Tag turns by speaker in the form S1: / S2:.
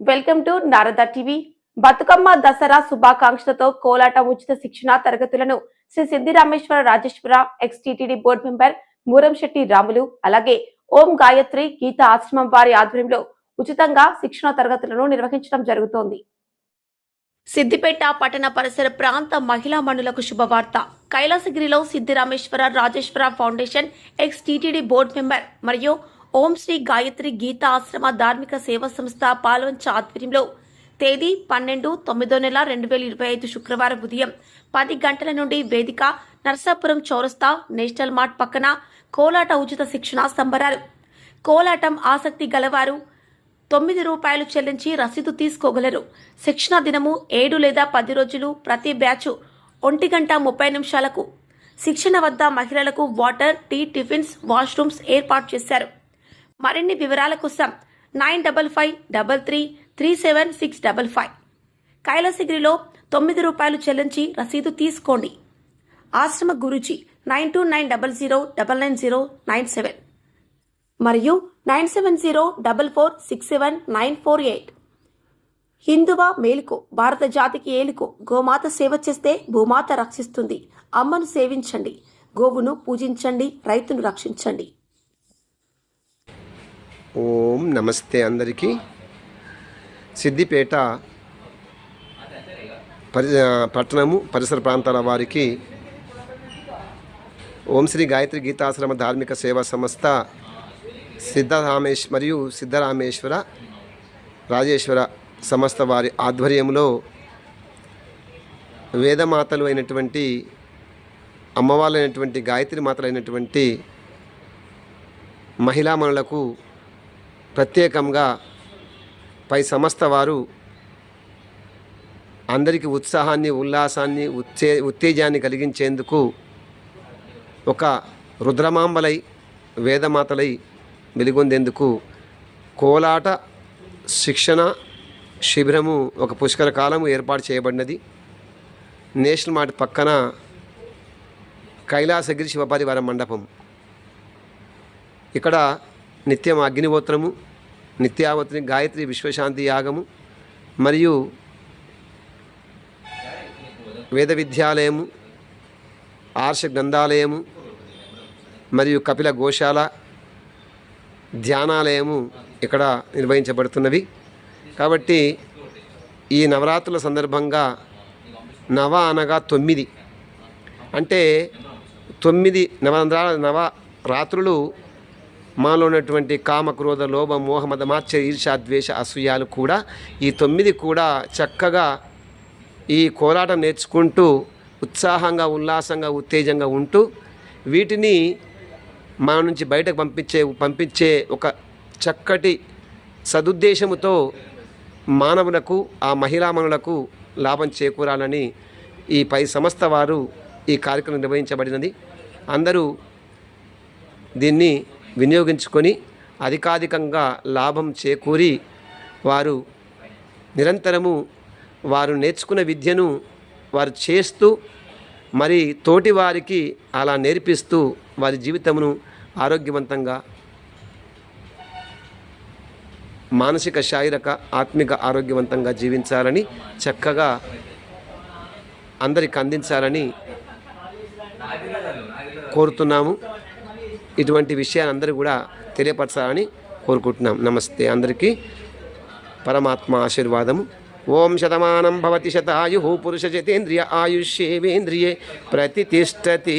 S1: Welcome to Narada TV. Bathukamma Dasara శుభాకాంక్షలతో కోలాట ఉచిత శిక్షణ తరగతులను Sri Siddhirameshwara Rajeshwara ex TTD board member Muramshetty Ramulu అలాగే ఓం గాయత్రి గీత ఆశ్రమం వారి ఆధ్వర్యంలో ఉచితంగా శిక్షణ తరగతులను నిర్వహించడం జరుగుతోంది. సిద్దిపేట పట్టణ పరిసర ప్రాంత మహిళా మనులకు శుభవార్త. కైలాసగిరిలో Siddhirameshwara Rajeshwara foundation ex TTD board member మరియు ఓం శ్రీ గాయత్రి గీత ఆశ్రమ ధార్మిక సేవా సంస్థ పాల్వంచ ఆధ్వర్యంలో తేదీ పన్నెండు తొమ్మిదో నెల రెండు వేల ఇరవై ఐదు శుక్రవారం ఉదయం పది గంటల నుండి వేదిక నర్సాపురం చౌరస్తా నేషనల్ మార్ట్ పక్కన కోలాట ఉచిత శిక్షణ సంబరాలు. కోలాటం ఆసక్తి గలవారు తొమ్మిది రూపాయలు చెల్లించి రసీదు తీసుకోగలరు. శిక్షణ దినము ఏడు లేదా పది రోజులు ప్రతి బ్యాచ్ ఒంటి గంట ముప్పై నిమిషాలకు. శిక్షణ వద్ద మహిళలకు వాటర్ టీ టిఫిన్స్ వాష్రూమ్స్ ఏర్పాటు చేశారు. మరిన్ని వివరాల కోసం nine double five double three three seven six double five. కైలాసగిరిలో తొమ్మిది రూపాయలు చెల్లించి రసీదు తీసుకోండి. ఆశ్రమ Guruji nine two nine double zero double nine zero nine seven. మరియు nine seven zero double four six seven nine four eight. హిందువా మేలుకో భారత జాతికి ఏలుకో గోమాత సేవ చేస్తే భూమాత రక్షిస్తుంది. అమ్మను సేవించండి. గోవును పూజించండి రైతును రక్షించండి.
S2: ఓం నమస్తే అందరికీ. సిద్దిపేట పరి పట్టణము పరిసర ప్రాంతాల వారికి ఓం శ్రీ గాయత్రి గీతాశ్రమ ధార్మిక సేవా సంస్థ సిద్ధరామేశ్ మరియు సిద్ధరామేశ్వర రాజేశ్వర సంస్థ వారి ఆధ్వర్యంలో వేదమాతలు అయినటువంటి అమ్మవాళ్ళైనటువంటి గాయత్రి మాతలు అయినటువంటి మహిళామణులకు ప్రత్యేకంగా పై సంస్థ వారు అందరికీ ఉత్సాహాన్ని ఉల్లాసాన్ని ఉత్తే ఉత్తేజాన్ని కలిగించేందుకు ఒక రుద్రమాంబలై వేదమాతలై వెలుగొందేందుకు కోలాట శిక్షణ శిబిరము ఒక పుష్కర కాలము ఏర్పాటు చేయబడినది. నేషనల్ మార్ట్ పక్కన కైలాసగిరి శివపరివార మండపం. ఇక్కడ నిత్యం అగ్నిహోత్రము నిత్యావతిని గాయత్రి విశ్వశాంతి యాగము మరియు వేద విద్యాలయము ఆర్ష గ్రంథాలయము మరియు కపిల గోశాల ధ్యానాలయము ఇక్కడ నిర్వహించబడుతున్నవి. కాబట్టి ఈ నవరాత్రుల సందర్భంగా నవ అనగా తొమ్మిది. అంటే తొమ్మిది నవ నవ రాత్రులు మాలో ఉన్నటువంటి కామ క్రోధ లోభ మోహమద మాత్స ఈర్ష ద్వేష అసూయాలు కూడా ఈ తొమ్మిది కూడా చక్కగా ఈ కోలాటం నేర్చుకుంటూ ఉత్సాహంగా ఉల్లాసంగా ఉత్తేజంగా ఉంటూ వీటిని మన నుంచి బయటకు పంపించే పంపించే ఒక చక్కటి సదుద్దేశముతో మానవులకు ఆ మహిళామణులకు లాభం చేకూరాలని ఈ పై సంస్థ వారు ఈ కార్యక్రమం నిర్వహించబడినది. అందరూ దీన్ని వినియోగించుకొని అధికాధికంగా లాభం చేకూరి వారు నిరంతరము వారు నేర్చుకున్న విద్యను వారు చేస్తూ మరి తోటి వారికి అలా నేర్పిస్తూ వారి జీవితమును ఆరోగ్యవంతంగా మానసిక శారీరక ఆత్మిక ఆరోగ్యవంతంగా జీవించాలని చక్కగా అందరికి అందించాలని కోరుతున్నాము. ఇటువంటి విషయాన్ని అందరూ కూడా తెలియపరచాలని కోరుకుంటున్నాం. నమస్తే అందరికీ. పరమాత్మ ఆశీర్వాదము. ఓం శతమానం భవతి శతాయు పురుష జతేంద్రియ ఆయుష్యేవేంద్రియే ప్రతిష్టతి